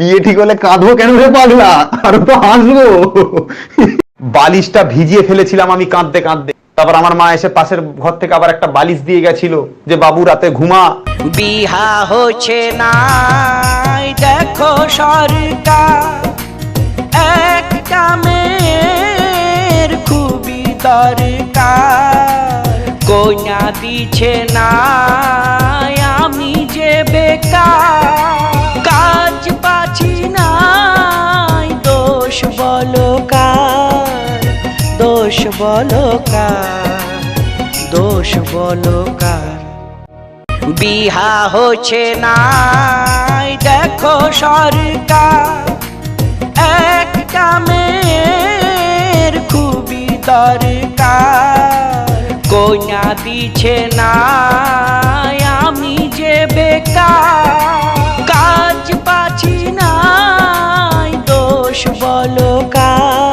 বিয়ে ঠিক হলে কাঁদবো কেন রে পাগলা? আর তো হাসবো। বালিশটা ভিজিয়ে ফেলেছিলাম আমি কাঁদতে কাঁদতে। তারপর আমার মা এসে পাশের ঘর থেকে আবার একটা বালিশ দিয়ে গেছিল যে, বাবু, রাতে ঘুমা। বিহা হচ্ছে না দেখো সরকার। একটা মেয়ের খুবই দরকার। কন্যা দিচ্ছে না দোষ বলো দোষ বলো বিহা হচ্ছে না দেখো সরকার। একটা মেয়ের খুবই দরকার। কন্যা দিচ্ছে না আমি যে বেকার। কাজ পাচ্ছি না দোষ বলো কার